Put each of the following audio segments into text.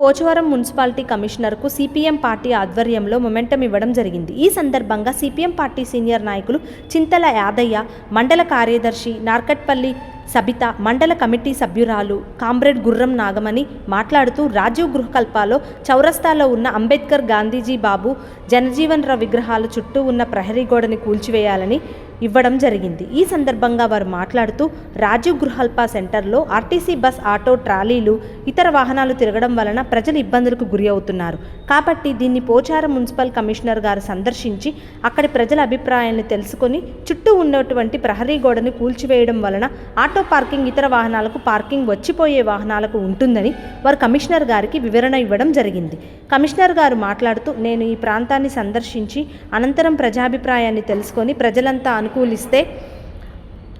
Pochavaram municipality కమిషనర్కు CPM party ఆధ్వర్యంలో memorandum ఇవ్వడం జరిగింది. ఈ సందర్భంగా సిపిఎం పార్టీ సీనియర్ నాయకులు చింతల యాదయ్య మండల కార్యదర్శి నార్కట్పల్లి సబిత మండల కమిటీ సభ్యురాలు కామ్రేడ్ గుర్రం నాగమణి మాట్లాడుతూ రాజీవ్ గృహకల్పాలో చౌరస్తాలో ఉన్న అంబేద్కర్ గాంధీజీ బాబు జనజీవన్ రావు విగ్రహాల చుట్టూ ఉన్న ప్రహరీ గోడని కూల్చివేయాలని ఇవ్వడం జరిగింది. ఈ సందర్భంగా వారు మాట్లాడుతూ రాజీవ్ గృహల్ప సెంటర్లో ఆర్టీసీ బస్ ఆటో ట్రాలీలు ఇతర వాహనాలు తిరగడం వలన ప్రజలు ఇబ్బందులకు గురి అవుతున్నారు. కాబట్టి దీన్ని పోచారం మున్సిపల్ కమిషనర్ గారు సందర్శించి అక్కడి ప్రజల అభిప్రాయాన్ని తెలుసుకొని చుట్టూ ఉన్నటువంటి ప్రహరీ గోడని కూల్చివేయడం వలన ఆటో పార్కింగ్ ఇతర వాహనాలకు పార్కింగ్ వచ్చిపోయే వాహనాలకు ఉంటుందని వారు కమిషనర్ గారికి వివరణ ఇవ్వడం జరిగింది. కమిషనర్ గారు మాట్లాడుతూ నేను ఈ ప్రాంతాన్ని సందర్శించి అనంతరం ప్రజాభిప్రాయాన్ని తెలుసుకొని ప్రజలంతా అనుకూలిస్తే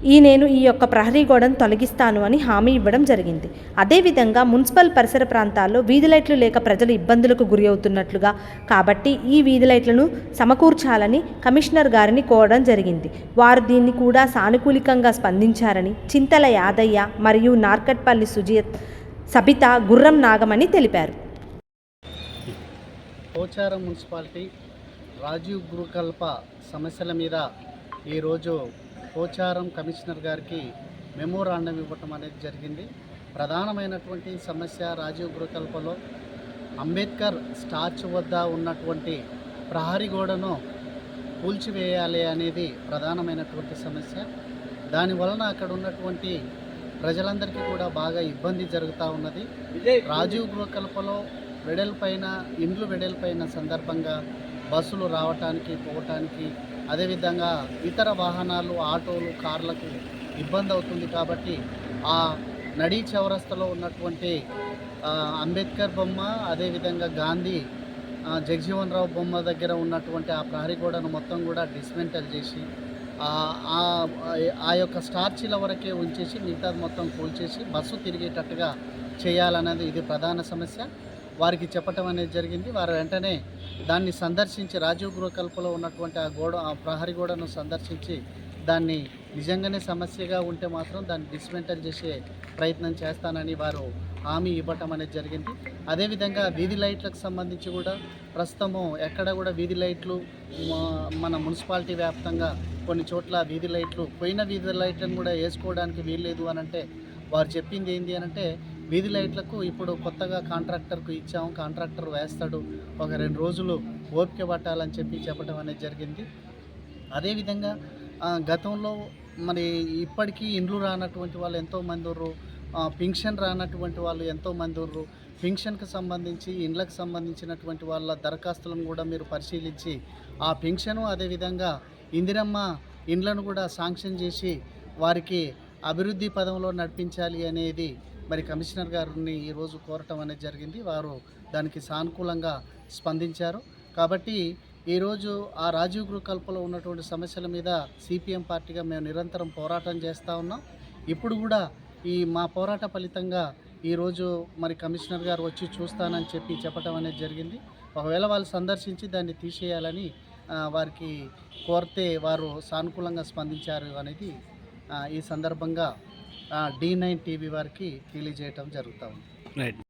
ఈ నేను ఈ యొక్క ప్రహరీ గోడను తొలగిస్తాను అని హామీ ఇవ్వడం జరిగింది. అదేవిధంగా మున్సిపల్ పరిసర ప్రాంతాల్లో వీధి లైట్లు లేక ప్రజలు ఇబ్బందులకు గురి అవుతున్నట్లుగా కాబట్టి ఈ వీధి లైట్లను సమకూర్చాలని కమిషనర్ గారిని కోరడం జరిగింది. వారు దీన్ని కూడా సానుకూలికంగా స్పందించారని చింతల యాదయ్య మరియు నార్కట్పల్లి సుజిత్ సబిత గుర్రం నాగమని తెలిపారు. పోచారం మున్సిపాలిటీ రాజీవ్ గృహకల్ప సమస్యల మీద ఈరోజు పోచారం కమిషనర్ గారికి మెమోరాండం ఇవ్వటం అనేది జరిగింది. ప్రధానమైనటువంటి సమస్య రాజీవ్ గృహకల్పలో అంబేద్కర్ స్టాచ్యూ వద్ద ఉన్నటువంటి ప్రహరీ గోడను కూల్చివేయాలి అనేది ప్రధానమైనటువంటి సమస్య. దాని వలన అక్కడ ఉన్నటువంటి ప్రజలందరికీ కూడా బాగా ఇబ్బంది జరుగుతూ ఉన్నది. రాజీవ్ గృహకల్పలో వెడల్పైన ఇండ్లు వెడల్పైన సందర్భంగా బస్సులు రావటానికి పోవటానికి అదేవిధంగా ఇతర వాహనాలు ఆటోలు కార్లకు ఇబ్బంది అవుతుంది కాబట్టి ఆ నడీ చౌరస్తలో ఉన్నటువంటి అంబేద్కర్ బొమ్మ అదేవిధంగా గాంధీ జగజీవన్ రావు బొమ్మ దగ్గర ఉన్నటువంటి ఆ ప్రహరీ గోడను మొత్తం కూడా డిస్మెంటల్ చేసి ఆ- ఆ- ఆ యొక్క స్టార్చీల వరకే ఉంచేసి మిగతాది మొత్తం కూల్చేసి బస్సు తిరిగేటట్టుగా చేయాలన్నది ఇది ప్రధాన సమస్య. వారికి చెప్పటం అనేది జరిగింది. వారు వెంటనే దాన్ని సందర్శించి రాజీవ్ గృహకల్పలో ఉన్నటువంటి ఆ గోడ ఆ ప్రహరీ గోడను సందర్శించి దాన్ని నిజంగానే సమస్యగా ఉంటే మాత్రం దాన్ని డిస్మెంటల్ చేసే ప్రయత్నం చేస్తానని వారు హామీ ఇవ్వటం అనేది జరిగింది. అదేవిధంగా వీధి లైట్లకు సంబంధించి కూడా ప్రస్తుతము ఎక్కడ కూడా వీధి లైట్లు మన మున్సిపాలిటీ వ్యాప్తంగా కొన్ని చోట్ల వీధి లైట్లు పోయిన వీధి లైట్లను కూడా వేసుకోవడానికి వీల్లేదు అని అంటే వారు చెప్పింది ఏంటి అని అంటే వీధి లైట్లకు ఇప్పుడు కొత్తగా కాంట్రాక్టర్కు ఇచ్చాము. కాంట్రాక్టర్ వేస్తాడు. ఒక రెండు రోజులు ఓపిక పట్టాలని చెప్పి చెప్పడం అనేది జరిగింది. అదేవిధంగా గతంలో మరి ఇప్పటికీ ఇండ్లు రానటువంటి వాళ్ళు ఎంతోమంది ఉర్రు ఆ, రానటువంటి వాళ్ళు ఎంతోమంది ఉర్రు పింక్షన్కి సంబంధించి ఇండ్లకు సంబంధించినటువంటి వాళ్ళ దరఖాస్తులను కూడా మీరు పరిశీలించి ఆ పింక్షను అదేవిధంగా ఇందిరమ్మ ఇండ్లను కూడా శాంక్షన్ చేసి వారికి అభివృద్ధి పదంలో నడిపించాలి అనేది మరి కమిషనర్ గారిని ఈరోజు కోరటం అనేది జరిగింది. వారు దానికి సానుకూలంగా స్పందించారు. కాబట్టి ఈరోజు ఆ రాజీవ్ గృహ కల్పలో ఉన్నటువంటి సమస్యల మీద సిపిఎం పార్టీగా మేము నిరంతరం పోరాటం చేస్తూ ఉన్నాం. ఇప్పుడు కూడా ఈ మా పోరాట ఫలితంగా ఈరోజు మరి కమిషనర్ గారు వచ్చి చూస్తానని చెప్పి చెప్పడం అనేది జరిగింది. ఒకవేళ వాళ్ళు సందర్శించి దాన్ని తీసేయాలని వారికి కోరితే వారు సానుకూలంగా స్పందించారు అనేది ఈ సందర్భంగా డి నైన్ టీవీ వారికి తెలియజేయటం జరుగుతూ ఉంది. రైట్.